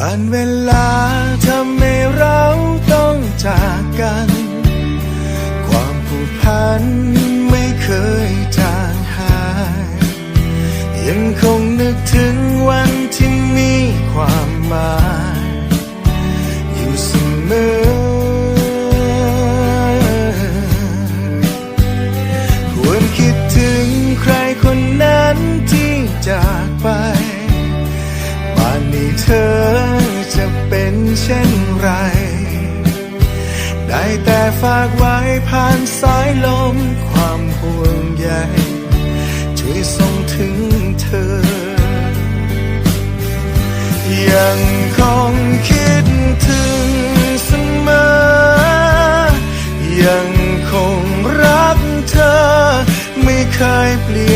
การเวลาทำให้เราต้องจากกัน ความผูกพันไม่เคยจางหาย ยังคงนึกถึงวันที่มีความหมาย อยู่เสมอ ควรคิดถึงใครคนนั้นที่จากไป เช่นไร ได้แต่ฝากไว้ผ่านสายลมความห่วงใยช่วยส่งถึงเธอ ยังคงคิดถึงเสมอ ยังคงรักเธอ ไม่เคยเปลี่ยน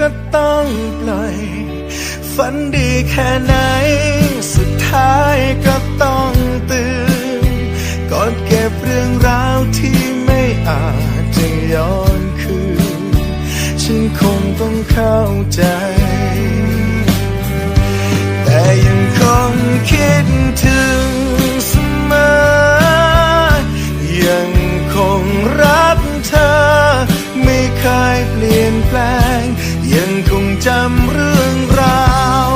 ก็ต้องปล่อย ฝันดีแค่ไหน สุดท้ายก็ต้องตื่นก่อนเก็บเรื่องราวที่ไม่อาจจะย้อนคืน ฉันคงต้องเข้าใจ แต่ยังคงคิดถึงเสมอ ยังคงรักเธอ ไม่เคยเปลี่ยนแปลง จำเรื่องราว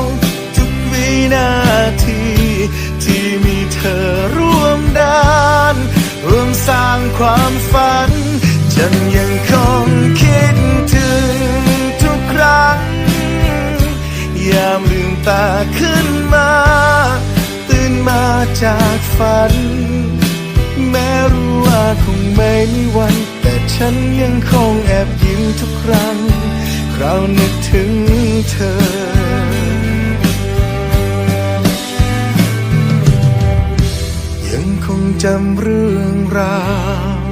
ทุกวินาที ที่มีเธอร่วมดานร่วมสร้างความฝัน ฉันยังคงคิดถึงทุกครั้ง ยามลืมตาขึ้นมา ตื่นมาจากฝัน แม้รู้ว่าคงไม่มีวัน แต่ฉันยังคงแอบยิ้มทุกครั้ง คราวนึกถึงเธอ ยังคงจำเรื่องราว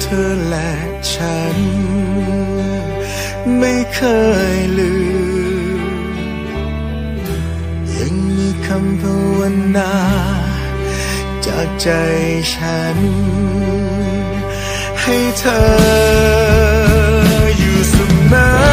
เธอและฉัน ไม่เคยลืม ยังมีคำภาวนา จากใจฉัน ให้เธออยู่เสมอ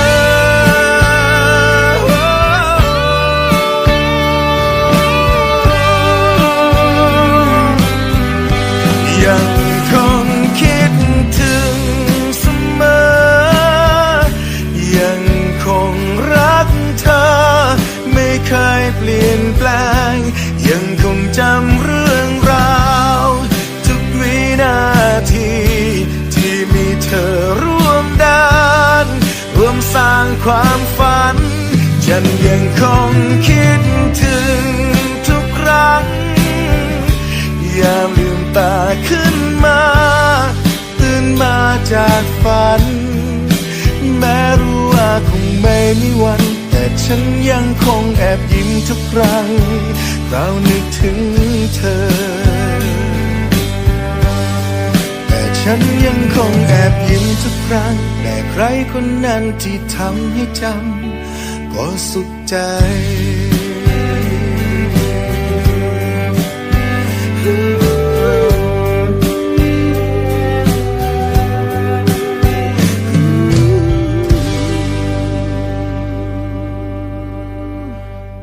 ยังคงคิดถึงเสมอ ยังคงรักเธอ ไม่เคยเปลี่ยนแปลง ยังคงจำเรื่องราว ทุกวินาที ที่มีเธอร่วมด้าน ร่วมสร้างความฝัน ฉันยังคงากฝัน แม้รู้ว่าคงไม่มีวัน แต่ฉันยังคงแอบยิ้มทุกครั้งเรานึกถึงเธอ แต่ฉันยังคงแอบยิ้มทุกครั้งแต่ใครคนนั้นที่ทำให้จำก็สุขใจ